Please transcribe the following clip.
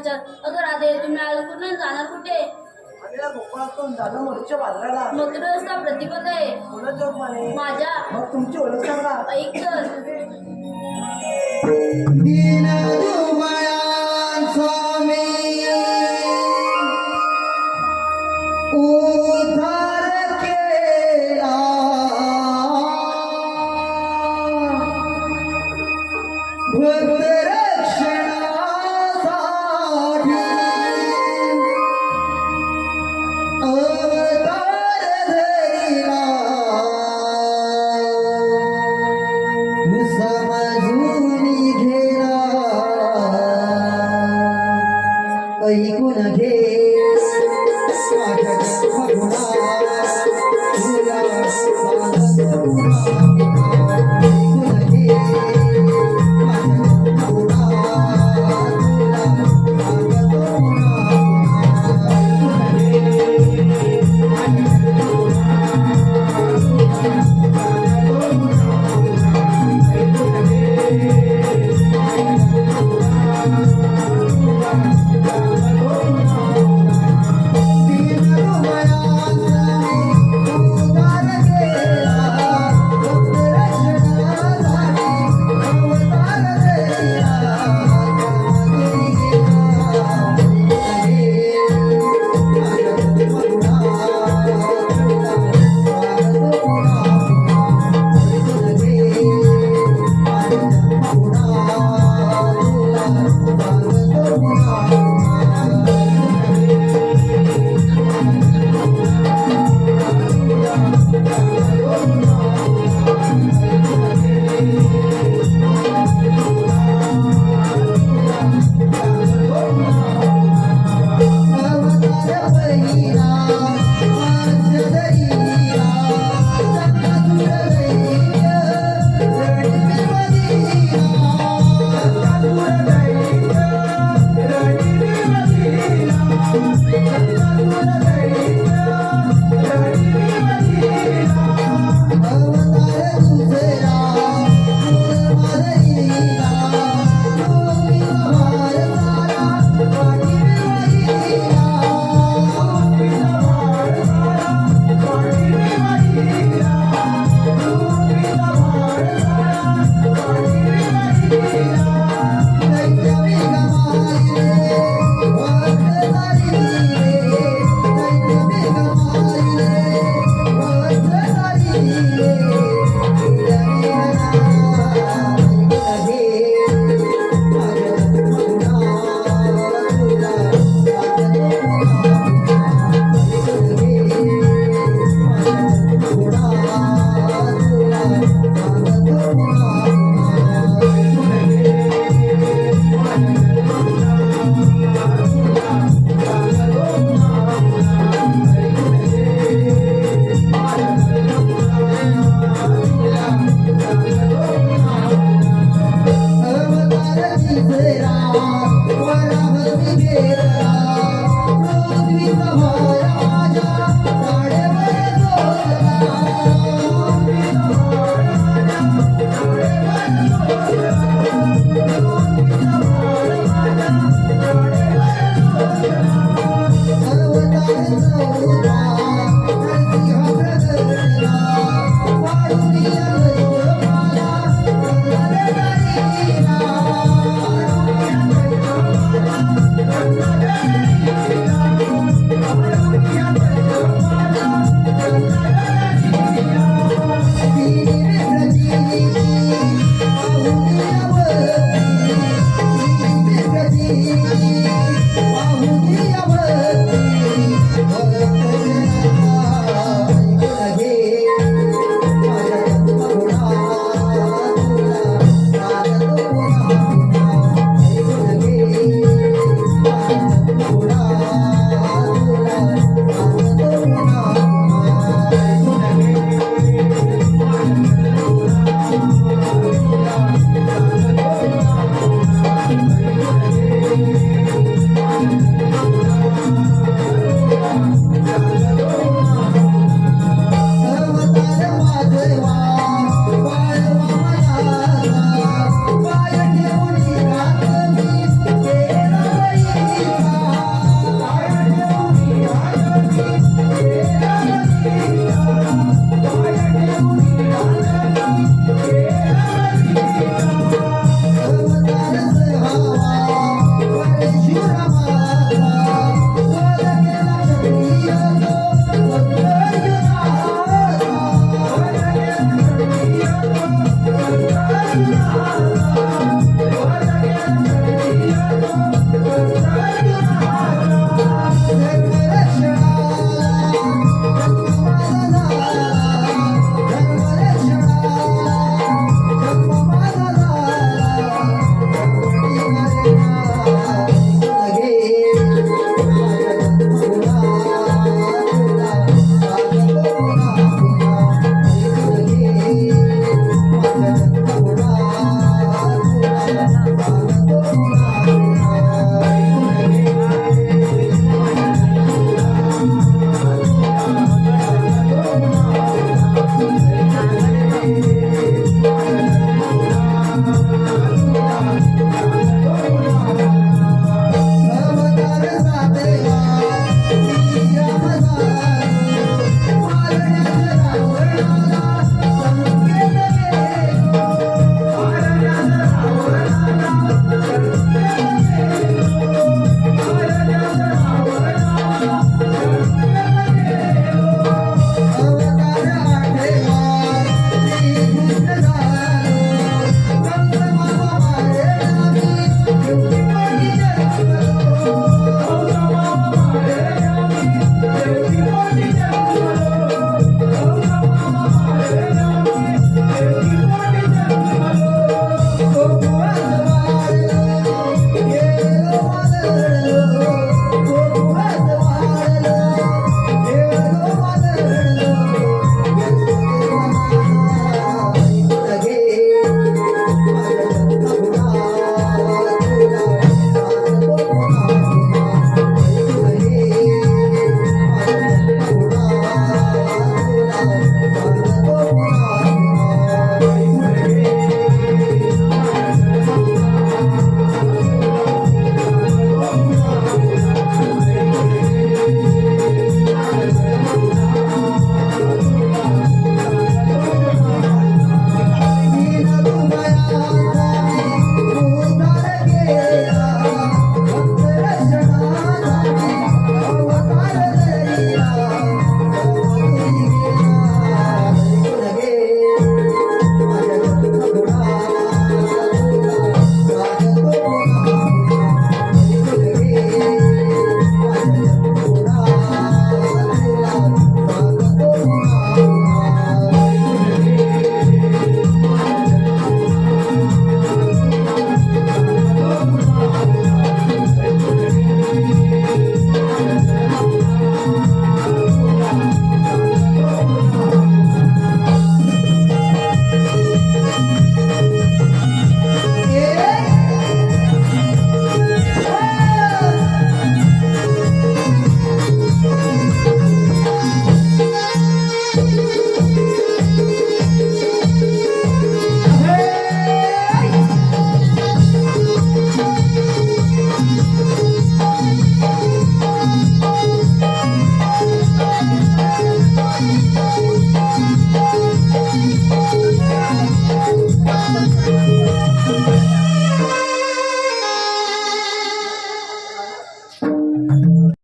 समाचार अगं राधे तुम्ही नाही जाणार कुठे? आणि या गोकुळातून झालं मोर्चा बांधलेला. नोकरी व्यवस्था प्रतिबंध आहे म्हणे माझ्या मग तुमची ओळख सांगा. ऐक तर दीन समजून घेरा ऐकून घे.